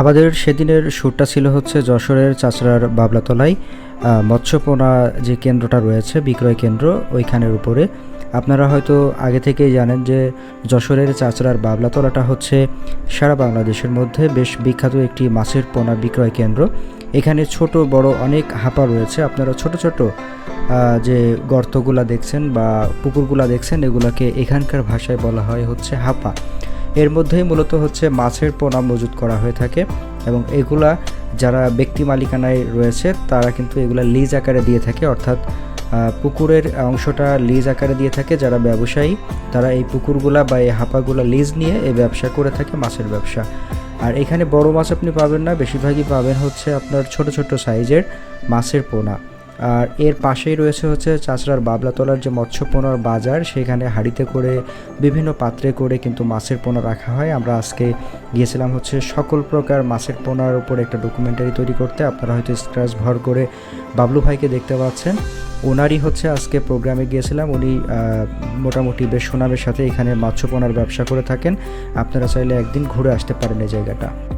আমাদের সেদিনের শ্যুটটা ছিল হচ্ছে যশোরের চাচড়ার বাবলাতলায় মৎস্যপোনা যে কেন্দ্রটা রয়েছে, বিক্রয় কেন্দ্র, ওইখানের উপরে। আপনারা হয়তো আগে থেকেই জানেন যে যশোরের চাচড়ার বাবলাতলাটা হচ্ছে সারা বাংলাদেশের মধ্যে বেশ বিখ্যাত একটি মাছের পোনা বিক্রয় কেন্দ্র। এখানে ছোট, বড় অনেক হাঁপা রয়েছে। আপনারা ছোট ছোট যে গর্তগুলা দেখছেন বা পুকুরগুলা দেখছেন, এগুলাকে এখানকার ভাষায় বলা হয় হচ্ছে হাপা। এর মধ্যেই মূলত হচ্ছে মাছের পোনা মজুত করা হয়ে থাকে এবং এগুলা যারা ব্যক্তি মালিকানায় রয়েছে, তারা কিন্তু এগুলা লিজ আকারে দিয়ে থাকে। অর্থাৎ পুকুরের অংশটা লিজ আকারে দিয়ে থাকে যারা ব্যবসায়ী। তারা এই পুকুরগুলা বা এই হাঁপাগুলা লিজ নিয়ে এই ব্যবসা করে থাকে, মাছের ব্যবসা। আর এখানে বড় মাছ আপনি পাবেন না, বেশিরভাগই পাবেন হচ্ছে আপনার ছোট ছোট সাইজের মাছের পোনা। আর এর পাশেই রয়েছে হচ্ছে চাচড়ার বাবলাতলার যে মৎস্য পোনার বাজার, সেখানে হাঁড়িতে করে বিভিন্ন পাত্রে করে কিন্তু মাছের পোনা রাখা হয়। আমরা আজকে গিয়েছিলাম হচ্ছে সকল প্রকার মাছের পোনার উপর একটা ডকুমেন্টারি তৈরি করতে। আপনারা হয়তো স্ক্র্যাচ ভর করে বাবলু ভাইকে দেখতে পাচ্ছেন। ওনারই হচ্ছে আজকে প্রোগ্রামে গিয়েছিলাম। উনি মোটামুটি বেশ সুনামের সাথে এখানে মৎস্য পোনার ব্যবসা করে থাকেন। আপনারা চাইলে একদিন ঘুরে আসতে পারেন এই জায়গাটা।